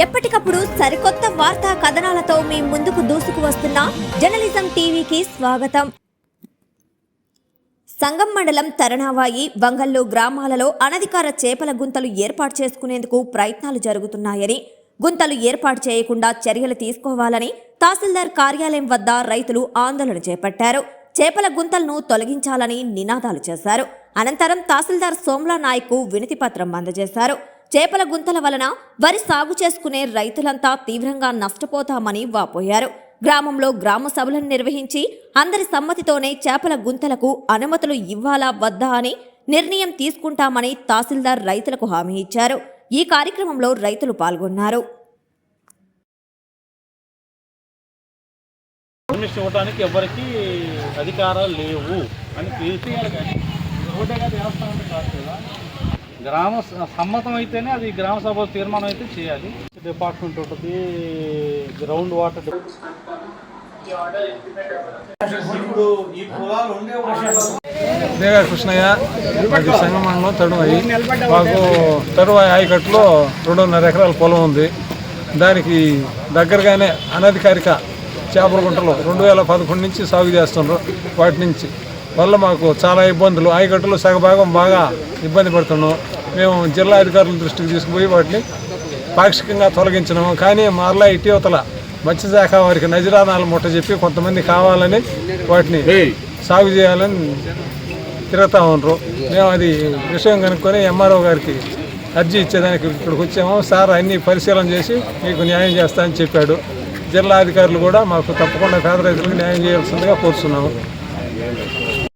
ఎప్పటికప్పుడు సరికొత్త వార్తా కథనాలతో మీ ముందుకు దూసుకు వస్తున్న జర్నలిజం టీవీకి స్వాగతం. సంగం మండలం తరణావాయి వంగల్లో గ్రామాలలో అనధికార చేపల గుంతలు ఏర్పాటు చేసుకునేందుకు ప్రయత్నాలు జరుగుతున్నాయని గుంతలు ఏర్పాటు చేయకుండా చర్యలు తీసుకోవాలని తహసీల్దార్ కార్యాలయం వద్ద రైతులు ఆందోళన చేపట్టారు. చేపల గుంతలను తొలగించాలని నినాదాలు చేశారు. అనంతరం తహసీల్దార్ సోమ్లా నాయక్ వినతిపత్రం అందజేశారు. చేపల గుంతల వలన వరి సాగు చేసుకునే రైతులంతా తీవ్రంగా నష్టపోతామని వాపోయారు. గ్రామంలో గ్రామ సభలను నిర్వహించి అందరి సమ్మతితోనే చేపల గుంతలకు అనుమతులు ఇవ్వాలా వద్దా అని నిర్ణయం తీసుకుంటామని తహసీల్దార్ రైతులకు హామీ ఇచ్చారు. ఈ కార్యక్రమంలో రైతులు పాల్గొన్నారు. ఇవ్వడానికి ఎవరికి అధికారాలు లేవు అని తెలిసేయాలి కానీ గ్రామ స- సమ్మతం అయితేనే అది గ్రామ సభ తీర్మానం అయితే చేయాలి. డిపార్ట్మెంట్ ఉంటుంది గ్రౌండ్ వాటర్ ఇప్పుడు ఈ పొలాలు ఉండే దేగా కృష్ణయ్య మాది సంగమండలం తడువాయి మాకు తడువాయి ఆయకట్టులో రెండున్నర ఎకరాల పొలం ఉంది. దానికి దగ్గరగానే అనధికారిక చేపల గుంటలు రెండు వేల పదకొండు నుంచి సాగు చేస్తున్నారు వాటి నుంచి వల్ల మాకు చాలా ఇబ్బందులు. ఆయకట్టులో సగభాగం బాగా ఇబ్బంది పడుతున్నాం. మేము జిల్లా అధికారుల దృష్టికి తీసుకుపోయి వాటిని పాక్షికంగా తొలగించినాము కానీ మరలా ఇటీవతల మత్స్యశాఖ వారికి నజరానాలు ముట్ట చెప్పి కొంతమంది కావాలని వాటిని సాగు చేయాలని తిరుగుతూ ఉండరు మేము అది విషయం కనుక్కొని ఎంఆర్ఓ గారికి అర్జీ ఇచ్చేదానికి ఇక్కడికి వచ్చాము. సార్ అన్ని పరిశీలన చేసి మీకు న్యాయం చేస్తా అని చెప్పాడు. జిల్లా అధికారులు కూడా మాకు తప్పకుండా పేద రైతులకు న్యాయం చేయాల్సిందిగా కోరుతున్నాము